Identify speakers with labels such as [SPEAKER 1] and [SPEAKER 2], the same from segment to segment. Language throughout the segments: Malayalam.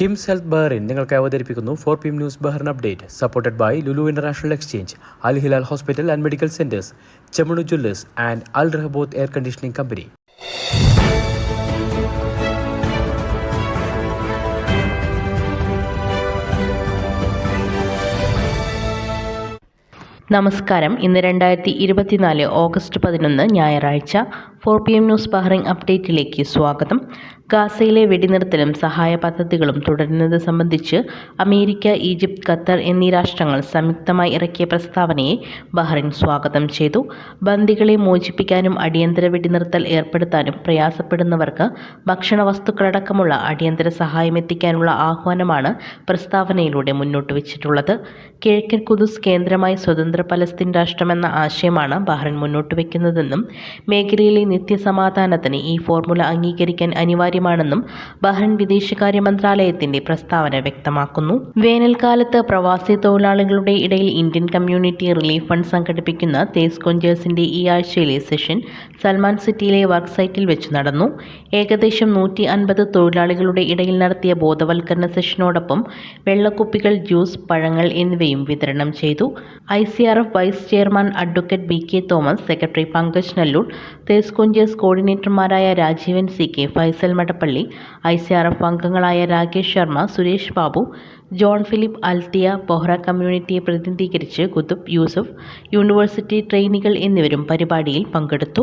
[SPEAKER 1] കിംസ് ഹെൽത്ത് ബഹറിൻ നിങ്ങൾക്ക് അവതരിപ്പിക്കുന്നു four P M news Bahrain update supported by Lulu international exchange Al Hilal hospital and medical centres Chemmanur jewellers and Al Rahaboth air conditioning company
[SPEAKER 2] നമസ്കാരം. ഇന്ന് രണ്ടായിരത്തി ഇരുപത്തിനാല് ഓഗസ്റ്റ് പതിനൊന്ന് ഞായറാഴ്ച four P M news Bahrain അപ്ഡേറ്റിലേക്ക് സ്വാഗതം. ഗാസയിലെ വെടിനിർത്തലും സഹായ പദ്ധതികളും തുടരുന്നത് സംബന്ധിച്ച് അമേരിക്ക ഈജിപ്ത് ഖത്തർ എന്നീ രാഷ്ട്രങ്ങൾ സംയുക്തമായി ഇറക്കിയ പ്രസ്താവനയെ ബഹ്റിൻ സ്വാഗതം ചെയ്തു. ബന്ദികളെ മോചിപ്പിക്കാനും അടിയന്തര വെടിനിർത്തൽ ഏർപ്പെടുത്താനും പ്രയാസപ്പെടുന്നവർക്ക് ഭക്ഷണ വസ്തുക്കളടക്കമുള്ള അടിയന്തര സഹായം എത്തിക്കാനുള്ള ആഹ്വാനമാണ് പ്രസ്താവനയിലൂടെ മുന്നോട്ട് വച്ചിട്ടുള്ളത്. കിഴക്കൻ കുദുസ് കേന്ദ്രമായി സ്വതന്ത്ര പലസ്തീൻ രാഷ്ട്രമെന്ന ആശയമാണ് ബഹ്റിൻ മുന്നോട്ട് വയ്ക്കുന്നതെന്നും മേഖലയിലെ നിത്യസമാധാനത്തിന് ഈ ഫോർമുല അംഗീകരിക്കാൻ അനിവാര്യമാണെന്നും ബഹ്റിൻ വിദേശകാര്യ മന്ത്രാലയത്തിന്റെ പ്രസ്താവന വ്യക്തമാക്കുന്നു. വേനൽക്കാലത്ത് പ്രവാസി തൊഴിലാളികളുടെ ഇടയിൽ ഇന്ത്യൻ കമ്മ്യൂണിറ്റി റിലീഫ് ഫണ്ട് സംഘടിപ്പിക്കുന്ന തേസ് കൊഞ്ചേഴ്സിന്റെ ഈ ആഴ്ചയിലെ സെഷൻ സൽമാൻ സിറ്റിയിലെ വർക്ക് സൈറ്റിൽ വെച്ച് നടന്നു. ഏകദേശം നൂറ്റി അൻപത് തൊഴിലാളികളുടെ ഇടയിൽ നടത്തിയ ബോധവൽക്കരണ സെഷനോടൊപ്പം വെള്ളക്കുപ്പികൾ ജ്യൂസ് പഴങ്ങൾ എന്നിവയും വിതരണം ചെയ്തു. I C R F vice chairman advocate B K Thomas secretary Pankaj Nallur തേസ് കൊഞ്ചേഴ്സ് കോർഡിനേറ്റർമാരായ Rajeevan C K Faisal Madappally I C R F അംഗങ്ങളായ രാകേഷ് ശർമ്മ സുരേഷ് ബാബു ജോൺ ഫിലിപ്പ് അൽത്തിയ ബൊഹ്റ കമ്മ്യൂണിറ്റിയെ പ്രതിനിധീകരിച്ച് കുതുബ് യൂസഫ് യൂണിവേഴ്സിറ്റി ട്രെയിനികൾ എന്നിവരും പരിപാടിയിൽ പങ്കെടുത്തു.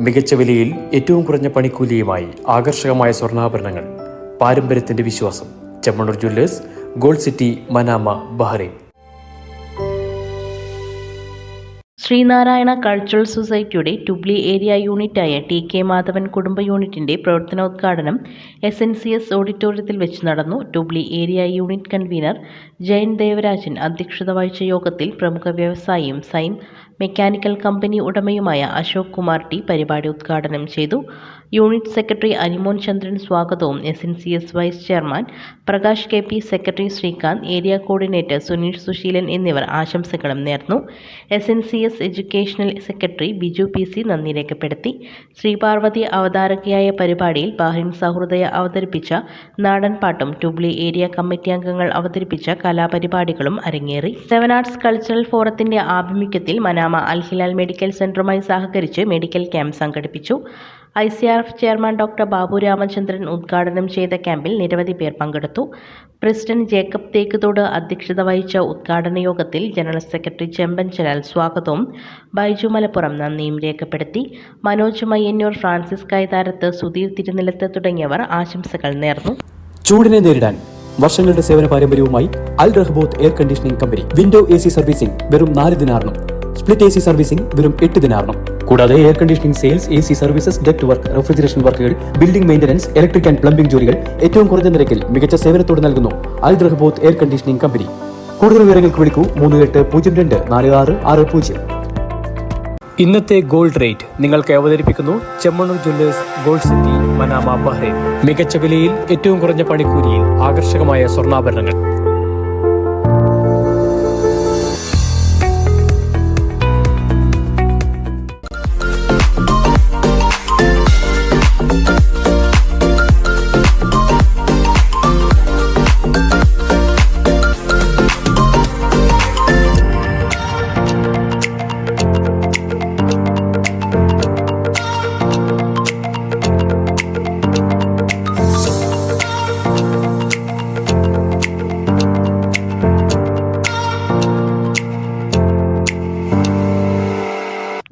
[SPEAKER 1] മികച്ച വിലയിൽ ഏറ്റവും കുറഞ്ഞ പണിക്കൂലിയുമായി ആകർഷകമായ സ്വർണാഭരണങ്ങൾ. പാരമ്പര്യത്തിന്റെ വിശ്വാസം. Chemmanur jewellers gold city Manama Bahrain.
[SPEAKER 2] Sreenarayana cultural സൊസൈറ്റിയുടെ ടുബ്ലി ഏരിയ യൂണിറ്റായ ടി കെ മാധവൻ കുടുംബ യൂണിറ്റിന്റെ പ്രവർത്തനോദ്ഘാടനം എസ് എൻ സി എസ് ഓഡിറ്റോറിയത്തിൽ വെച്ച് നടന്നു Tubli area unit convener Jayan Devarajan അധ്യക്ഷത വഹിച്ച യോഗത്തിൽ പ്രമുഖ വ്യവസായിയും സൈൻ മെക്കാനിക്കൽ കമ്പനി ഉടമയുമായ അശോക് കുമാർ ടി പരിപാടി ഉദ്ഘാടനം ചെയ്തു. യൂണിറ്റ് സെക്രട്ടറി അനിമോൻ ചന്ദ്രൻ സ്വാഗതവും. S N C S vice chairman Prakash K P secretary Sreekanth area coordinator Suneesh Suseelan എന്നിവർ ആശംസകളും നേർന്നു. S N C S educational secretary Biju P C നന്ദി രേഖപ്പെടുത്തി. ശ്രീപാർവതി അവതാരകയായ പരിപാടിയിൽ ബാഹിൻ സഹൃദയ അവതരിപ്പിച്ച നാടൻപാട്ടും ടുബ്ലി ഏരിയ കമ്മിറ്റി അംഗങ്ങൾ അവതരിപ്പിച്ച കലാപരിപാടികളും അരങ്ങേറി. സെവൻ ആർട്സ് കൾച്ചറൽ ഫോറത്തിന്റെ ആഭിമുഖ്യത്തിൽ മനാമ അൽ ഹിലാൽ മെഡിക്കൽ സെന്ററുമായി സഹകരിച്ച് മെഡിക്കൽ ക്യാമ്പ് സംഘടിപ്പിച്ചു. I C R F chairman doctor Babu Ramachandran ഉദ്ഘാടനം ചെയ്ത ക്യാമ്പിൽ നിരവധി പേർ പങ്കെടുത്തു. പ്രസിഡന്റ് ജേക്കബ് തേക്കുതോട് അധ്യക്ഷത വഹിച്ച ഉദ്ഘാടന യോഗത്തിൽ ജനറൽ സെക്രട്ടറി ചെമ്പൻ ചലാൽ സ്വാഗതവും ബൈജു മലപ്പുറം നന്ദിയും രേഖപ്പെടുത്തി. മനോജ് മയ്യന്നൂർ ഫ്രാൻസിസ് കൈതാരത്ത് സുധീർ തിരുനിലത്ത് തുടങ്ങിയവർ ആശംസകൾ നേർന്നു.
[SPEAKER 1] ചൂടിനെ നേരിടാൻ വർഷങ്ങളുടെ സേവന പാരമ്പര്യവുമായി Al Rahaboth air conditioning company window A C servicing വെറും നാല് ദിനാറിനും സ്പ്ലിറ്റ് എ സി സർവീസിംഗ് വെറും എട്ട് ദിനാറിനും കൂടാതെ air conditioning sales A C services duct work refrigeration വർക്കുകൾ building maintenance electric and plumbing ജോലികൾ ഏറ്റവും കുറഞ്ഞ നിരക്കിൽ മികച്ച സേവനത്തോട് നൽകുന്നു Al Rahaboth air conditioning company കൂടുതൽ വിവരങ്ങൾക്ക് വിളിക്കൂ മൂന്ന് എട്ട് പൂജ്യം രണ്ട് നാല് ആറ് ആറ് പൂജ്യം. ഇന്നത്തെ ഗോൾഡ് റേറ്റ് നിങ്ങൾക്ക് അവതരിപ്പിക്കുന്നു Chemmanur jewellers gold city Manama Bahrain. മികച്ച വിലയിൽ ഏറ്റവും കുറഞ്ഞ പണിക്കൂലിയിൽ ആകർഷകമായ സ്വർണാഭരണങ്ങൾ.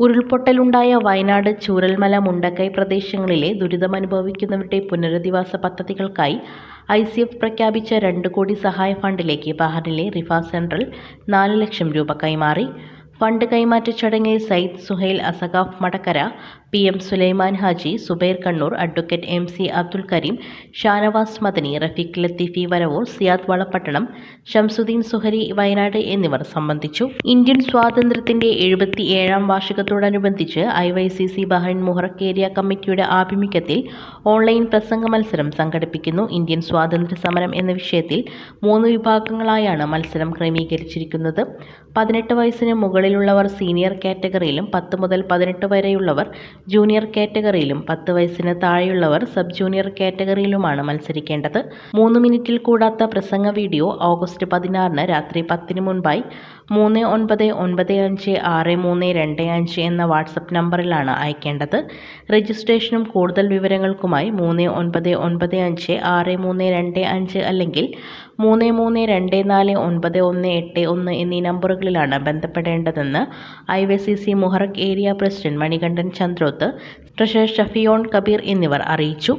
[SPEAKER 2] ഉരുൾപൊട്ടലുണ്ടായ വയനാട് ചൂരൽമല മുണ്ടക്കൈ പ്രദേശങ്ങളിലെ ദുരിതമനുഭവിക്കുന്നവരുടെ പുനരധിവാസ പദ്ധതികൾക്കായി ഐ സി എഫ് പ്രഖ്യാപിച്ച രണ്ട് കോടി സഹായ ഫണ്ടിലേക്ക് ബഹറിനിലെ റിഫ സെൻട്രൽ നാല് ലക്ഷം രൂപ കൈമാറി. ഫണ്ട് കൈമാറ്റ ചടങ്ങിൽ Sayyid Suhail Assagaf Madakkara P M Sulaiman Haji Subair Kannur advocate M C Abdul Karim Shanavas Madani Rafeeq Latheefi Varavoor Siyad Valapattanam Shamsuddin Suhari Wayanad എന്നിവർ സംബന്ധിച്ചു. ഇന്ത്യൻ സ്വാതന്ത്ര്യത്തിന്റെ എഴുപത്തി ഏഴാം വാർഷികത്തോടനുബന്ധിച്ച് I Y C C Bahrain Muharraq area കമ്മിറ്റിയുടെ ആഭിമുഖ്യത്തിൽ ഓൺലൈൻ പ്രസംഗ മത്സരം സംഘടിപ്പിക്കുന്നു. ഇന്ത്യൻ സ്വാതന്ത്ര്യ സമരം എന്ന വിഷയത്തിൽ മൂന്ന് വിഭാഗങ്ങളായാണ് മത്സരം ക്രമീകരിച്ചിരിക്കുന്നത്. പതിനെട്ട് വയസ്സിന് മുകളിലുള്ളവർ സീനിയർ കാറ്റഗറിയിലും പത്ത് മുതൽ പതിനെട്ട് വരെയുള്ളവർ ജൂനിയർ കാറ്റഗറിയിലും പത്ത് വയസ്സിന് താഴെയുള്ളവർ സബ് ജൂനിയർ കാറ്റഗറിയിലുമാണ് മത്സരിക്കേണ്ടത്. മൂന്ന് മിനിറ്റിൽ കൂടാത്ത പ്രസംഗ വീഡിയോ ഓഗസ്റ്റ് പതിനാറിന് രാത്രി പത്തിന് മുൻപായി മൂന്ന് ഒൻപത് ഒൻപത് അഞ്ച് ആറ് മൂന്ന് രണ്ട് അഞ്ച് എന്ന വാട്സപ്പ് നമ്പറിലാണ് അയക്കേണ്ടത്. രജിസ്ട്രേഷനും കൂടുതൽ വിവരങ്ങൾക്കുമായി മൂന്ന് ഒൻപത് ഒൻപത് അഞ്ച് ആറ് മൂന്ന് രണ്ട് അഞ്ച് അല്ലെങ്കിൽ മൂന്ന് മൂന്ന് രണ്ട് നാല് ഒൻപത് ഒന്ന് എട്ട് ഒന്ന് എന്നീ നമ്പറുകളിലാണ് ബന്ധപ്പെടേണ്ടതെന്ന് I V C C Muharraq area president Manikandan Chandroth treasurer Shafiyon Kabeer എന്നിവർ അറിയിച്ചു.